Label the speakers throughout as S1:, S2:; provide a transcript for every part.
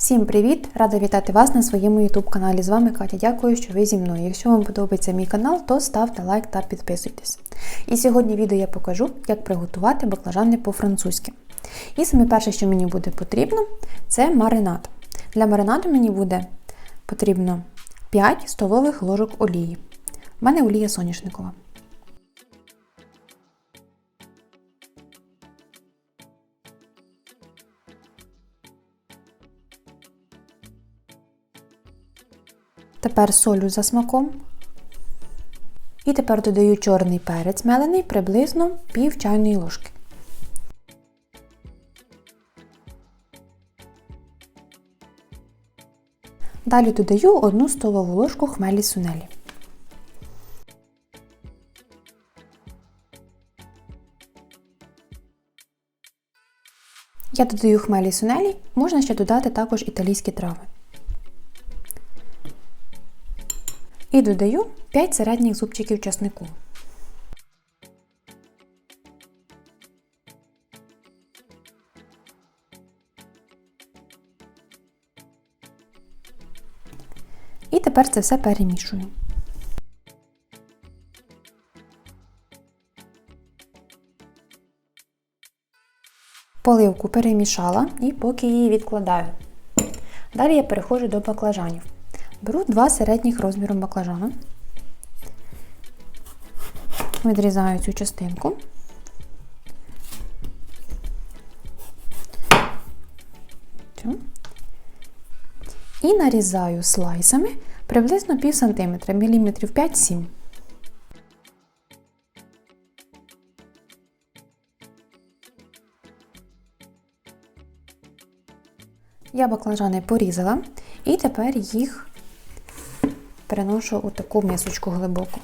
S1: Всім привіт! Рада вітати вас на своєму YouTube каналі. З вами Катя. Дякую, що ви зі мною. Якщо вам подобається мій канал, то ставте лайк та підписуйтесь. І сьогодні відео я покажу, як приготувати баклажани по-французьки. І саме перше, що мені буде потрібно, це маринад. Для маринаду мені буде потрібно 5 столових ложок олії. У мене олія соняшникова. Тепер солю за смаком. І тепер додаю чорний перець мелений приблизно пів чайної ложки. Далі додаю 1 столову ложку хмелі сунелі. Я додаю хмелі сунелі, можна ще додати також італійські трави. І додаю 5 середніх зубчиків часнику. І тепер це все перемішую. Поливку перемішала і поки її відкладаю. Далі я переходжу до баклажанів. Беру два середніх розміром баклажана, відрізаю цю частинку. І нарізаю слайсами приблизно пів сантиметра, міліметрів 5-7. Я баклажани порізала і тепер їх переношу у таку мисочку глибоку.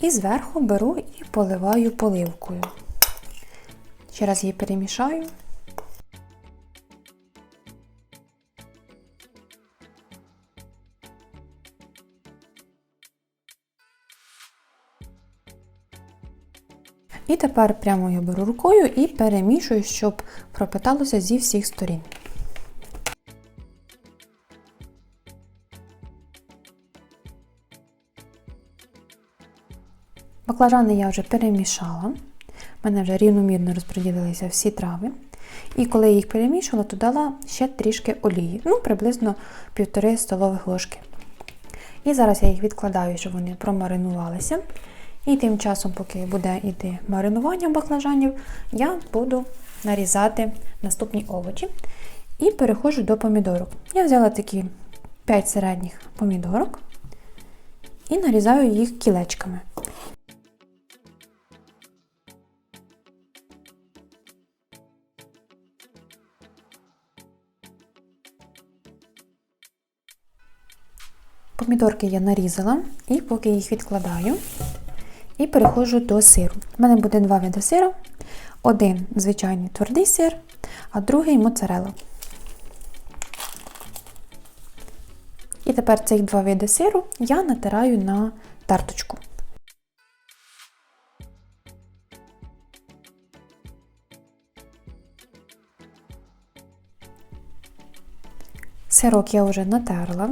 S1: І зверху беру і поливаю поливкою. Ще раз її перемішаю. І тепер прямо я беру рукою і перемішую, щоб пропиталося зі всіх сторін. Баклажани я вже перемішала. У мене вже рівномірно розподілилися всі трави. І коли я їх перемішала, то дала ще трішки олії, ну, приблизно 1,5 столових ложки. І зараз я їх відкладаю, щоб вони промаринувалися. І тим часом, поки буде йти маринування баклажанів, я буду нарізати наступні овочі і переходжу до помідорок. Я взяла такі 5 середніх помідорок і нарізаю їх кілечками. Помідорки я нарізала і поки їх відкладаю і переходжу до сиру. У мене буде два види сиру. Один звичайний твердий сир, а другий моцарелла. І тепер цих два види сиру я натираю на тарточку. Сирок я вже натерла.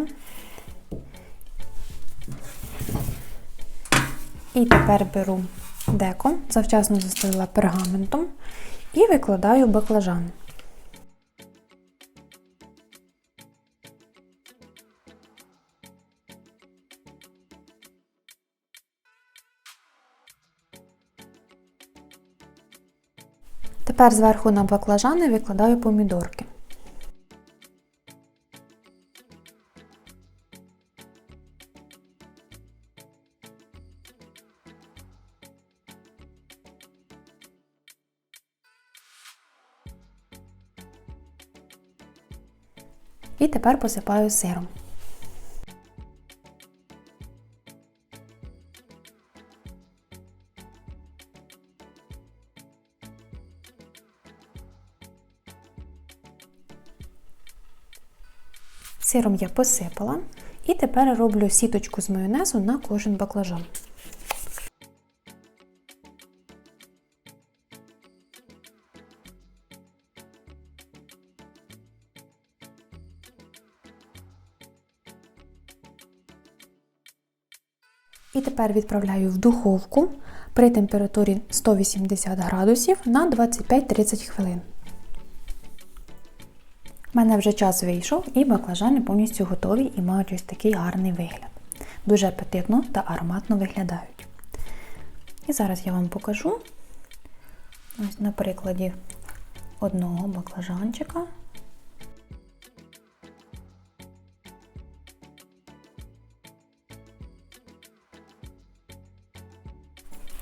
S1: І тепер беру деко, завчасно застелила пергаментом і викладаю баклажан. Тепер зверху на баклажани викладаю помідорки. І тепер посипаю сиром. Сиром я посипала і тепер роблю сіточку з майонезу на кожен баклажан. І тепер відправляю в духовку при температурі 180 градусів на 25-30 хвилин. У мене вже час вийшов і баклажани повністю готові і мають ось такий гарний вигляд. Дуже апетитно та ароматно виглядають. І зараз я вам покажу ось на прикладі одного баклажанчика.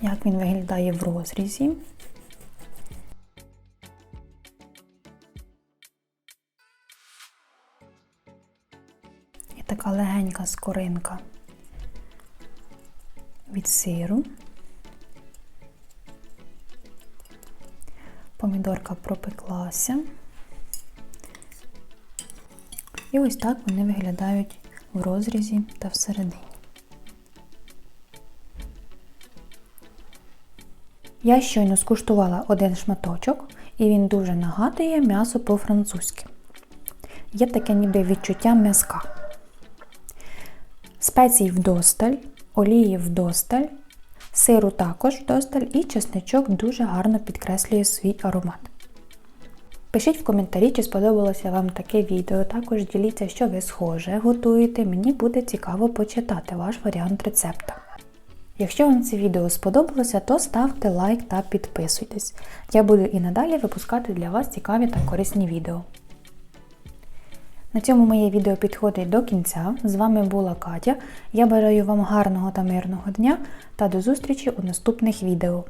S1: Як він виглядає в розрізі. І така легенька скоринка від сиру. Помідорка пропеклася. І ось так вони виглядають в розрізі та всередині. Я щойно скуштувала один шматочок, і він дуже нагадує м'ясо по-французьки. Є таке ніби відчуття м'язка. Спецій вдосталь, олії вдосталь, сиру також вдосталь і чесничок дуже гарно підкреслює свій аромат. Пишіть в коментарі, чи сподобалося вам таке відео. Також діліться, що ви схоже готуєте. Мені буде цікаво почитати ваш варіант рецепта. Якщо вам це відео сподобалося, то ставте лайк та підписуйтесь. Я буду і надалі випускати для вас цікаві та корисні відео. На цьому моє відео підходить до кінця. З вами була Катя. Я бажаю вам гарного та мирного дня та до зустрічі у наступних відео.